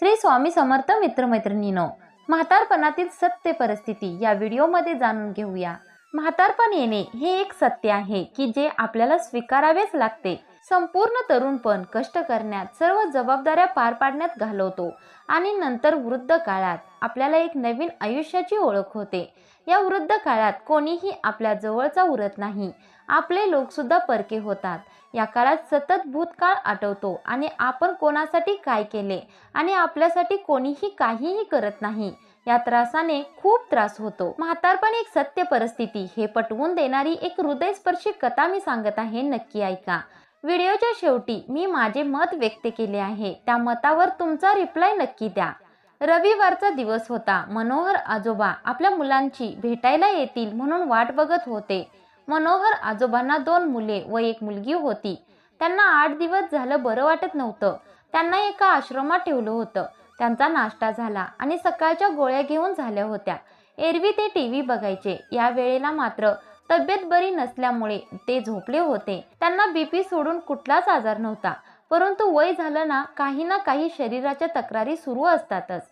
श्री स्वामी समर्थ मित्रमैत्रिणीनो म्हातारपणातील सत्य परिस्थिती या व्हिडिओमध्ये जाणून घेऊया. म्हातारपण येणे हे एक सत्य आहे की जे आपल्याला स्वीकारावेच लागते. संपूर्ण तरुणपण कष्ट करण्यात सर्व जबाबदाऱ्या पार पाडण्यात घालवतो आणि नंतर वृद्ध काळात आपल्याला एक नवीन आयुष्याची ओळख होते. या वृद्ध काळात कोणीही आपल्या जवळचा उरत नाही. आपले लोकसुद्धा परके होतात. या काळात सतत भूतकाळ आठवतो आणि आपण कोणासाठी काय केले आणि आपल्यासाठी कोणीही काहीही करत नाही. या त्रासाने खूप त्रास होतो. म्हातारपण एक सत्य परिस्थिती हे पटवून देणारी एक हृदयस्पर्शी कथा मी सांगत आहे नक्की ऐका. व्हिडिओच्या शेवटी मी माझे मत व्यक्त केले आहे. त्या मतावर तुमचा रिप्लाय नक्की द्या. रविवारचा दिवस होता. मनोहर आजोबा आपल्या मुलांची भेटायला येतील म्हणून वाट बघत होते. मनोहर आजोबांना दोन मुले व एक मुलगी होती. त्यांना आठ दिवस झालं बरं वाटत नव्हतं. त्यांना एका आश्रमात ठेवलं होतं. त्यांचा नाश्ता झाला आणि सकाळच्या गोळ्या घेऊन झाल्या होत्या. एरवी ते टी व्ही बघायचे. या वेळेला मात्र तब्येत बरी नसल्यामुळे ते झोपले होते. त्यांना बीपी सोडून कुठलाच आजार नव्हता. परंतु वय झालं ना काही ना काही शरीराच्या तक्रारी सुरू असतातच.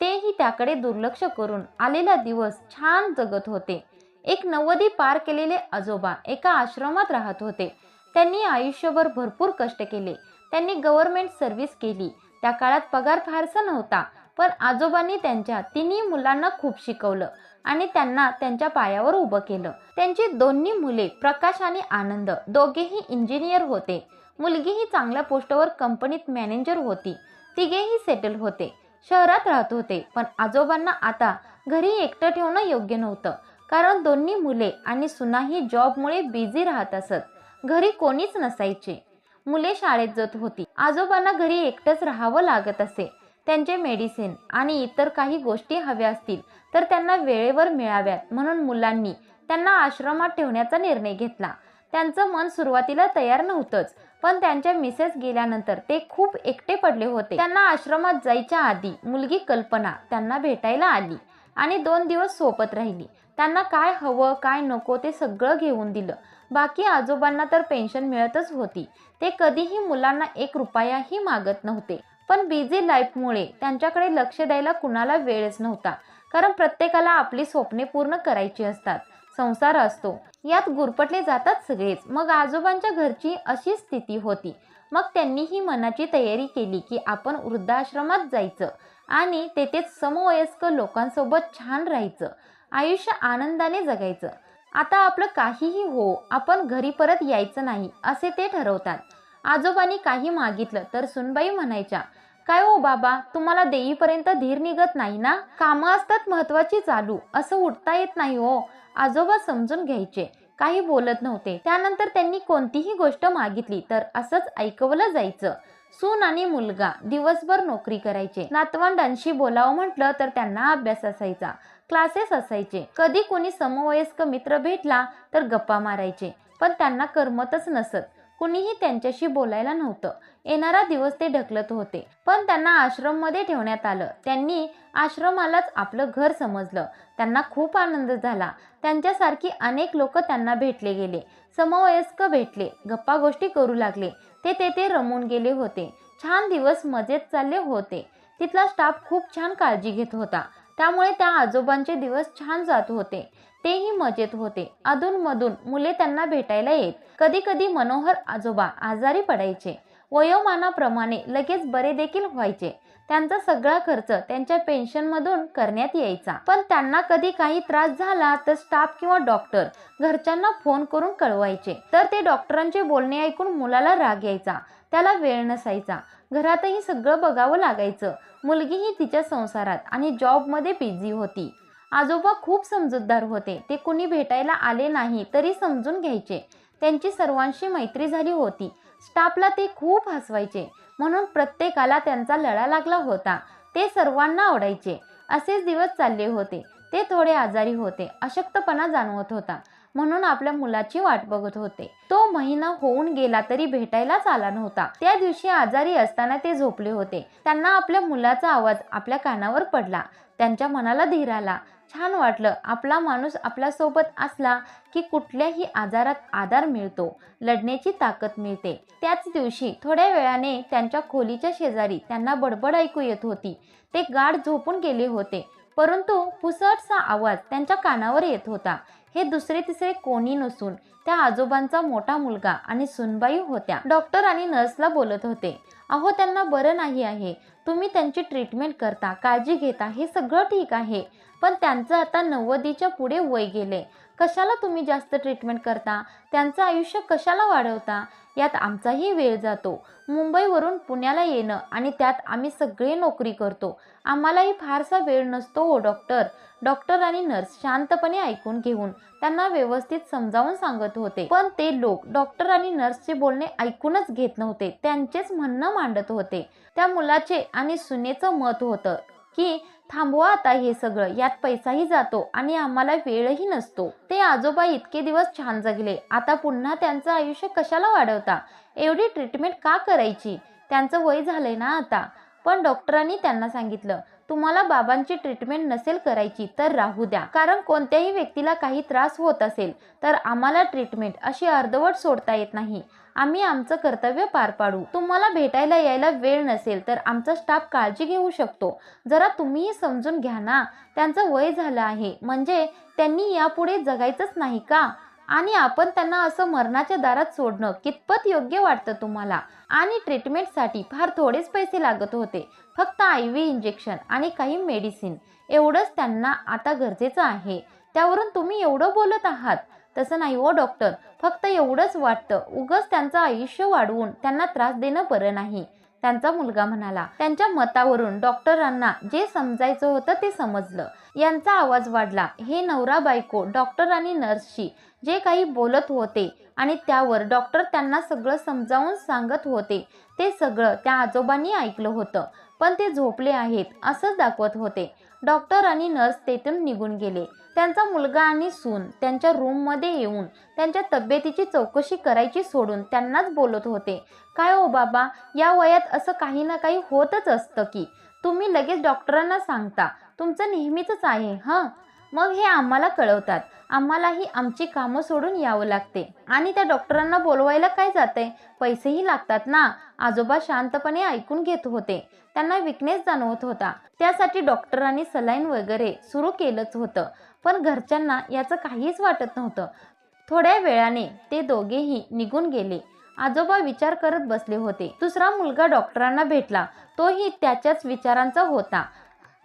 तेही त्याकडे दुर्लक्ष करून आलेला दिवस छान जगत होते. एक नव्वदी पार केलेले आजोबा एका आश्रमात राहत होते. त्यांनी आयुष्यभर भरपूर कष्ट केले. त्यांनी गव्हर्नमेंट सर्व्हिस केली. त्या काळात पगार फारसा नव्हता पण आजोबांनी त्यांच्या तिन्ही मुलांना खूप शिकवलं आणि त्यांना त्यांच्या पायावर उभं केलं. त्यांची दोन्ही मुले प्रकाश आणि आनंद दोघेही इंजिनियर होते. मुलगीही चांगल्या पोस्टवर कंपनीत मॅनेजर होती. तिघेही सेटल होते. शहरात राहत होते पण आजोबांना आता घरी एकटं ठेवणं योग्य नव्हतं. कारण दोन्ही मुले आणि सुनाही जॉबमुळे बिझी राहत असत. घरी कोणीच नसायचे. मुले शाळेत जात होती. आजोबांना घरी एकटंच राहावं लागत असे. त्यांचे मेडिसिन आणि इतर काही गोष्टी हव्या असतील तर त्यांना वेळेवर मिळाव्यात. म्हणून मुलांनी त्यांना आश्रमात ठेवण्याचा निर्णय घेतला. त्यांचं मन सुरुवातीला तयार नव्हतंच पण त्यांच्या मिसेस गेल्यानंतर ते खूप एकटे पडले होते. त्यांना आश्रमात जायच्या आधी मुलगी कल्पना त्यांना भेटायला आली आणि दोन दिवस सोबत राहिली. त्यांना काय हवं काय नको ते सगळं घेऊन दिलं. बाकी आजोबांना तर पेन्शन मिळतच होती. ते कधीही मुलांना एक रुपयाही मागत नव्हते. पण बिझी लाईफमुळे त्यांच्याकडे लक्ष द्यायला कुणाला वेळच नव्हता. कारण प्रत्येकाला आपली स्वप्ने पूर्ण करायची असतात. संसार असतो. यात गुरपटले जातात सगळेच. मग आजोबांच्या घरची अशी स्थिती होती. मग त्यांनी ही मनाची तयारी केली की आपण वृद्धाश्रमात जायचं आणि तेथेच समवयस्क लोकांसोबत छान राहायचं. आयुष्य आनंदाने जगायचं. आता आपलं काहीही हो आपण घरी परत यायचं नाही असे ते ठरवतात. आजोबांनी काही मागितलं तर सुनबाई म्हणायच्या काय हो बाबा तुम्हाला देईपर्यंत धीर निघत नाही ना? कामं असतात महत्वाची चालू असं उठता येत नाही हो. आजोबा समजून घ्यायचे. काही बोलत नव्हते. त्यानंतर त्यांनी कोणतीही गोष्ट मागितली तर असंच ऐकवलं जायचं. सून आणि मुलगा दिवसभर नोकरी करायचे. नातवंडांशी बोलावं म्हटलं तर त्यांना अभ्यास असायचा. क्लासेस असायचे. कधी कोणी समवयस्क मित्र भेटला तर गप्पा मारायचे पण त्यांना करमतच नसत. कुणीही त्यांच्याशी बोलायला नव्हतं. येणारा दिवस ते ढकलत होते. पण त्यांना आश्रममध्ये ठेवण्यात आलं. त्यांनी आश्रमालाच आपलं घर समजलं. त्यांना खूप आनंद झाला. त्यांच्यासारखी अनेक लोक त्यांना भेटले गेले. समवयस्क भेटले. गप्पा गोष्टी करू लागले. ते तेथे रमून गेले होते. छान दिवस मजेत चालले होते. तिथला स्टाफ खूप छान काळजी घेत होता. त्यामुळे त्या आजोबांचे दिवस छान जात होते. तेही मजेत होते. अधूनमधून मुले त्यांना भेटायला येत. कधी कधी मनोहर आजोबा आजारी पडायचे. वयोमानाप्रमाणे लगेच बरे देखील व्हायचे. त्यांचा सगळा खर्च त्यांच्या पेन्शनमधून करण्यात यायचा. पण त्यांना कधी काही त्रास झाला तर स्टाफ किंवा डॉक्टर घरच्यांना फोन करून कळवायचे. तर ते डॉक्टरांचे बोलणे ऐकून मुलाला राग यायचा. त्याला वेळ नसायचा. घरातही सगळं बघावं लागायचं. मुलगीही तिच्या संसारात आणि जॉबमध्ये बिझी होती. आजोबा खूप समजूतदार होते. ते कुणी भेटायला आले नाही तरी समजून घ्यायचे. त्यांची सर्वांशी मैत्री झाली होती. स्टाफला ते खूप हसवायचे. म्हणून प्रत्येकाला त्यांचा लढा लागला होता. ते सर्वांना आवडायचे. असेच दिवस चालले होते. ते थोडे आजारी होते. अशक्तपणा जाणवत होता. म्हणून आपल्या मुलाची वाट बघत होते. तो महिना होऊन गेला तरी भेटायलाच आला नव्हता. त्या दिवशी आजारी असताना ते झोपले होते. त्यांना आपल्या मुलाचा आवाज आपल्या कानावर पडला. त्यांच्या मनाला धीर आला. छान वाटलं. आपला माणूस आपल्यासोबत असला की कुठल्याही आजारात आधार मिळतो. लढण्याची ताकद मिळते. त्याच दिवशी थोड्या वेळाने त्यांच्या खोलीच्या शेजारी त्यांना बडबड ऐकू येत होती. ते गाढ झोपून गेले होते. परंतु पुसटचा आवाज त्यांच्या कानावर येत होता. हे दुसरे तिसरे कोणी नसून त्या आजोबांचा मोठा मुलगा आणि सुनबाई होत्या. डॉक्टर आणि नर्सला बोलत होते अहो त्यांना बरं नाही आहे. तुम्ही त्यांची ट्रीटमेंट करता काळजी घेता हे सगळं ठीक आहे. पण त्यांचं आता नव्वदीच्या पुढे वय गेले. कशाला तुम्ही जास्त ट्रीटमेंट करता? त्यांचं आयुष्य कशाला वाढवता? यात आमचाही वेळ जातो. मुंबईवरून पुण्याला येणं आणि त्यात आम्ही सगळे नोकरी करतो. आम्हालाही फारसा वेळ नसतो हो डॉक्टर डॉक्टर आणि नर्स शांतपणे ऐकून घेऊन त्यांना व्यवस्थित समजावून सांगत होते. पण ते लोक डॉक्टर आणि नर्सचे बोलणे ऐकूनच घेत नव्हते. त्यांचेच म्हणणं मांडत होते. त्या मुलाचे आणि सुनेचं मत होतं. की थांबवा आता हे सगळं यात पैसाही जातो आणि आम्हाला वेळही नसतो. ते आजोबा इतके दिवस छान जगले. आता पुन्हा त्यांचं आयुष्य कशाला वाढवता? एवढी ट्रीटमेंट का करायची? त्यांचं वय झालंय ना आता. पण डॉक्टरांनी त्यांना सांगितलं तुम्हाला बाबांची ट्रीटमेंट नसेल करायची तर राहू द्या. कारण कोणत्याही व्यक्तीला काही त्रास होत असेल तर आम्हाला ट्रीटमेंट अशी अर्धवट सोडता येत नाही. आम्ही आमचं कर्तव्य पार पाडू. तुम्हाला भेटायला यायला वेळ नसेल तर आमचा स्टाफ काळजी घेऊ शकतो. जरा तुम्हीही समजून घ्या ना. त्यांचं वय झालं आहे. म्हणजे त्यांनी यापुढे जगायचंच नाही का? आणि आपण त्यांना असं मरणाच्या दारात सोडणं कितपत योग्य वाटतं तुम्हाला? आणि ट्रीटमेंटसाठी फार थोडेच पैसे लागत होते. फक्त आय व्ही इंजेक्शन आणि काही मेडिसिन एवढंच त्यांना आता गरजेचं आहे. त्यावरून तुम्ही एवढं बोलत आहात. तसं नाही हो डॉक्टर फक्त एवढंच वाटतं. उगच त्यांचं आयुष्य वाढवून त्यांना त्रास देणं बरं नाही. त्यांचा मुलगा म्हणाला त्यांच्या मतावरून डॉक्टरांना जे समजायचं होतं ते समजलं. यांचा आवाज वाढला हे नवरा बायको डॉक्टर आणि नर्सशी जे काही बोलत होते आणि त्यावर डॉक्टर त्यांना सगळं समजावून सांगत होते ते सगळं त्या आजोबांनी ऐकलं होतं. पण ते झोपले आहेत असंच दाखवत होते. डॉक्टर आणि नर्स तेथून निघून गेले. त्यांचा मुलगा आणि सून त्यांच्या रूममध्ये येऊन त्यांच्या तब्येतीची चौकशी करायची सोडून त्यांनाच बोलत होते. काय हो बाबा या वयात असं काही ना काही होतच असतं की. तुम्ही लगेच डॉक्टरांना सांगता. तुमचं नेहमीच आहे हां? मग हे आम्हाला कळवतात. आम्हालाही आमची कामं सोडून यावं लागते. आणि त्या डॉक्टरांना बोलवायला काय जाते पैसेही लागतात ना? आजोबा शांतपणे ऐकून घेत होते. त्यांना विकनेस जाणवत होता. त्यासाठी डॉक्टरांनी सलाईन वगैरे सुरू केलंच होतं. पण घरच्यांना याचं काहीच वाटत नव्हतं. थोड्या वेळाने ते दोघेही निघून गेले. आजोबा विचार करत बसले होते. दुसरा मुलगा डॉक्टरांना भेटला. तोही त्याच्याच विचारांचा होता.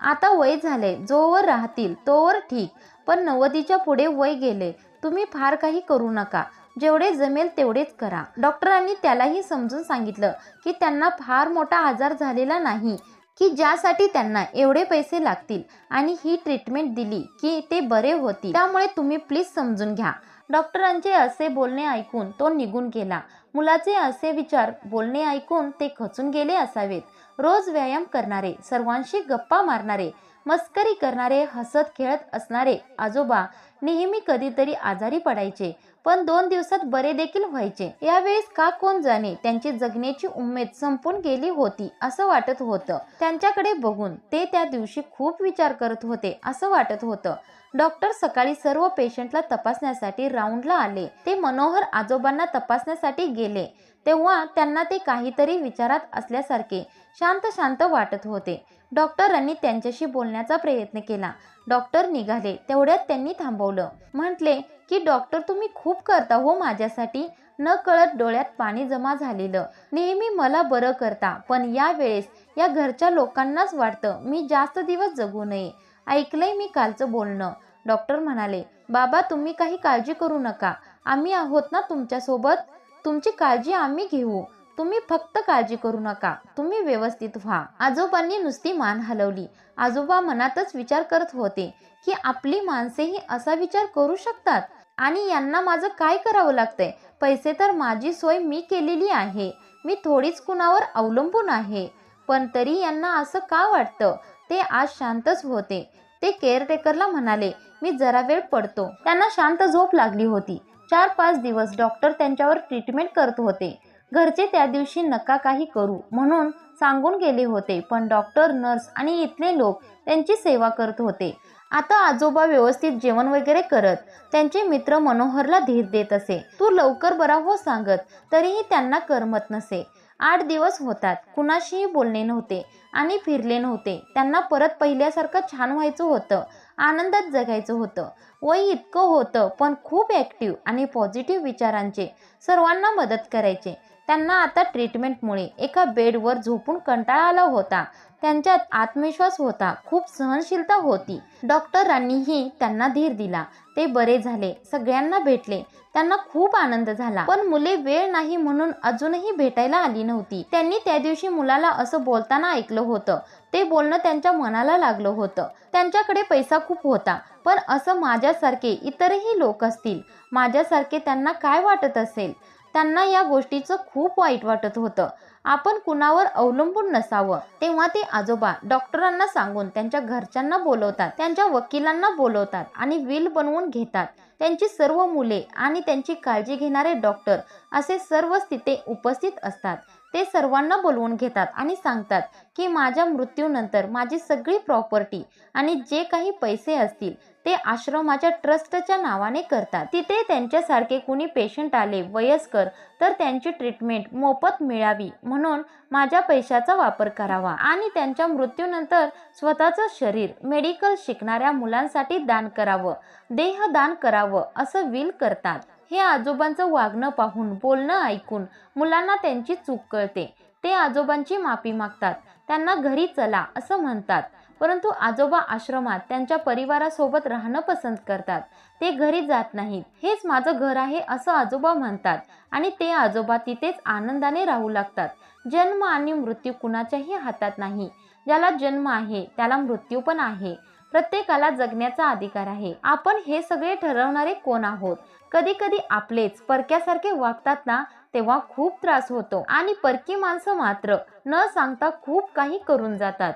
आता वय झाले. जोवर राहतील तोवर ठीक. पण नव्वदीच्या पुढे वय गेले. तुम्ही फार काही करू नका. जेवढे जमेल तेवढेच करा. डॉक्टरांनी त्यालाही समजून सांगितलं की त्यांना फार मोठा आजार झालेला नाही की ज्यासाठी त्यांना एवढे पैसे लागतील आणि ही ट्रीटमेंट दिली की ते बरे होतील. त्यामुळे तुम्ही प्लीज समजून घ्या. डॉक्टरांचे असे बोलणे ऐकून तो निघून गेला. मुलाचे असे विचार बोलणे ऐकून ते खचून गेले असावेत. रोज व्यायाम करणारे सर्वांशी गप्पा मारणारे मस्करी करणारे हसत खेळत असणारे आजोबा नेहमी कधीतरी आजारी पडायचे. पण दोन दिवसात बरे देखील व्हायचे. यावेळेस का कोण जाणे? त्यांची जगण्याची उमेद संपून गेली होती असं वाटत होतं. त्यांच्याकडे बघून ते त्या दिवशी खूप विचार करत होते असं वाटत होतं. डॉक्टर सकाळी सर्व पेशंटला तपासण्यासाठी राऊंडला आले. ते मनोहर आजोबांना तपासण्यासाठी गेले. तेव्हा त्यांना ते काहीतरी विचारात असल्यासारखे शांत शांत वाटत होते. डॉक्टरांनी त्यांच्याशी बोलण्याचा प्रयत्न केला. डॉक्टर निघाले. तेवढ्यात त्यांनी थांबवलं. म्हटले की डॉक्टर तुम्ही खूप करता हो माझ्यासाठी. न कळत डोळ्यात पाणी जमा झालेलं. नेहमी मला बरं करता. पण या वेळेस या घरच्या लोकांनाच वाटतं मी जास्त दिवस जगू नये. ऐकलंय मी कालचं बोलणं. डॉक्टर म्हणाले बाबा तुम्ही काही काळजी करू नका. आम्ही आहोत ना तुमच्यासोबत. तुमची काळजी आम्ही घेऊ. तुम्ही फक्त काळजी करू नका. तुम्ही व्यवस्थित व्हा. आजोबांनी नुसती मान हलवली. आजोबा मनातच विचार करत होते की आपली माणसेही असा विचार करू शकतात? आणि यांना माझं काय करावं लागतंय? पैसे तर माझी सोय मी केलेली आहे. मी थोडीच कुणावर अवलंबून आहे. पण तरी यांना असं का वाटतं? ते आज शांतच होते. ते केअरटेकरला म्हणाले मी जरा वेळ पडतो. त्यांना शांत झोप लागली होती. चार पाच दिवस डॉक्टर त्यांच्यावर ट्रीटमेंट करत होते. घरचे त्या दिवशी नका काही करू म्हणून सांगून गेले होते. पण डॉक्टर नर्स आणि इथले लोक त्यांची सेवा करत होते. आता आजोबा व्यवस्थित जेवण वगैरे करत त्यांचे मित्र मनोहरला धीर देत असे. तू लवकर बरा हो सांगत तरीही त्यांना करमत नसे. आठ दिवस होतात कुणाशीही बोलणे नव्हते आणि फिरले नव्हते. त्यांना परत पहिल्यासारखं छान व्हायचं होतं आनंदात जगायचं होतं. वय इतकं होतं पण खूप ॲक्टिव्ह आणि पॉझिटिव्ह विचारांचे सर्वांना मदत करायचे. त्यांना आता ट्रीटमेंटमुळे एका बेडवर झोपून कंटाळा आला होता. त्यांच्यात आत्मविश्वास होता. खूप सहनशीलता होती. डॉक्टरांनीही त्यांना धीर दिला. ते बरे झाले. सगळ्यांना भेटले. त्यांना खूप आनंद झाला. पण मुले वेळ नाही म्हणून अजूनही भेटायला आली नव्हती. त्यांनी त्या दिवशी मुलाला असं बोलताना ऐकलं होतं. ते बोलणं त्यांच्या मनाला लागलं होतं. त्यांच्याकडे पैसा खूप होता. पण असं माझ्यासारखे इतरही लोक असतील. माझ्यासारखे त्यांना काय वाटत असेल? त्यांना या गोष्टीचं खूप वाईट वाटत होतं. आपण कुणावर अवलंबून नसावं. तेव्हा ते आजोबा डॉक्टरांना सांगून त्यांच्या घरच्यांना बोलवतात त्यांच्या वकिलांना बोलवतात आणि विल बनवून घेतात. त्यांची सर्व मुले आणि त्यांची काळजी घेणारे डॉक्टर असे सर्वच तिथे उपस्थित असतात. ते सर्वांना बोलवून घेतात आणि सांगतात की माझ्या मृत्यूनंतर माझी सगळी प्रॉपर्टी आणि जे काही पैसे असतील ते आश्रमाच्या ट्रस्टच्या नावाने करतात. तिथे त्यांच्यासारखे कुणी पेशंट आले वयस्कर तर त्यांची ट्रीटमेंट मोफत मिळावी म्हणून माझ्या पैशाचा वापर करावा आणि त्यांच्या मृत्यूनंतर स्वतःचं शरीर मेडिकल शिकणाऱ्या मुलांसाठी दान करावं. देह दान करावं असं विल करतात. हे आजोबांचं वागणं पाहून बोलणं ऐकून मुलांना त्यांची चूक कळते. ते आजोबांची माफी मागतात. त्यांना घरी चला असं म्हणतात. परंतु आजोबा आश्रमात त्यांच्या परिवारासोबत राहणं पसंत करतात. ते घरी जात नाहीत. हेच माझं घर आहे असं आजोबा म्हणतात आणि ते आजोबा तिथेच आनंदाने राहू लागतात. जन्म आणि मृत्यू कुणाच्याही हातात नाही. ज्याला जन्म आहे त्याला मृत्यू पण आहे. प्रत्येकाला जगण्याचा अधिकार आहे. आपण हे सगळे ठरवणारे कोण आहोत? कधी कधी आपलेच परक्यासारखे वागतात ना तेव्हा खूप त्रास होतो. आणि परकी माणसं मात्र न सांगता खूप काही करून जातात.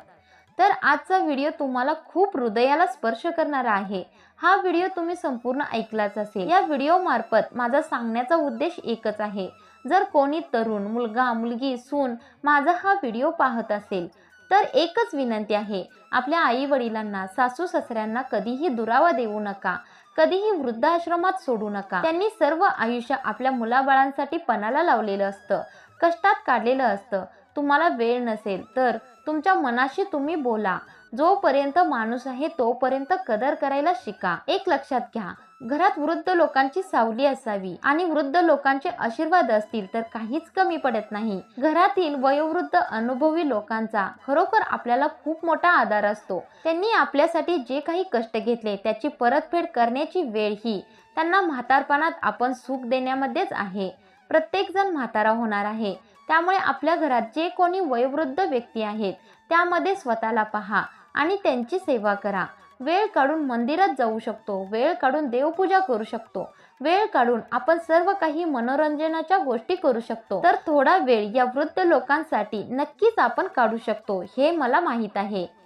तर आजचा व्हिडिओ तुम्हाला खूप हृदयाला स्पर्श करणारा आहे. हा व्हिडिओ तुम्ही संपूर्ण ऐकलाच असेल. या व्हिडिओ मार्फत माझा सांगण्याचा उद्देश एकच आहे. जर कोणी तरुण मुलगा मुलगी सून माझा हा व्हिडिओ पाहत असेल तर एकच विनंती आहे आपल्या आई वडिलांना सासू सासऱ्यांना कधीही दुरावा देऊ नका कधीही वृद्धाश्रमात सोडू नका. त्यांनी सर्व आयुष्य आपल्या मुलाबाळांसाठी पणाला लावलेलं असतं कष्टात काढलेलं असतं. तुम्हाला वेळ नसेल तर तुमच्या मनाशी तुम्ही बोला. जोपर्यंत माणूस आहे तोपर्यंत कदर करायला शिका. एक लक्षात घ्या घरात वृद्ध लोकांची सावली असावी आणि वृद्ध लोकांचे आशीर्वाद असतील तर काहीच कमी पडत नाही. घरातील वयोवृद्ध अनुभवी लोकांचा खरोखर आपल्याला खूप मोठा आधार असतो. त्यांनी आपल्यासाठी जे काही कष्ट घेतले त्याची परतफेड करण्याची वेळ ही त्यांना म्हातारपणात आपण सुख देण्यामध्येच आहे. प्रत्येक जण म्हातारा होणार आहे. त्यामुळे आपल्या घरात जे कोणी वयोवृद्ध व्यक्ती आहेत त्यामध्ये स्वतःला पहा. आणि त्यांची सेवा करा. वेळ काढून मंदिरात जाऊ शकतो. वेळ काढून देवपूजा करू शकतो. वेळ काढून आपण सर्व काही मनोरंजनाच्या गोष्टी करू शकतो. तर थोडा वेळ या वृद्ध लोकांसाठी नक्कीच आपण काढू शकतो हे मला माहीत आहे.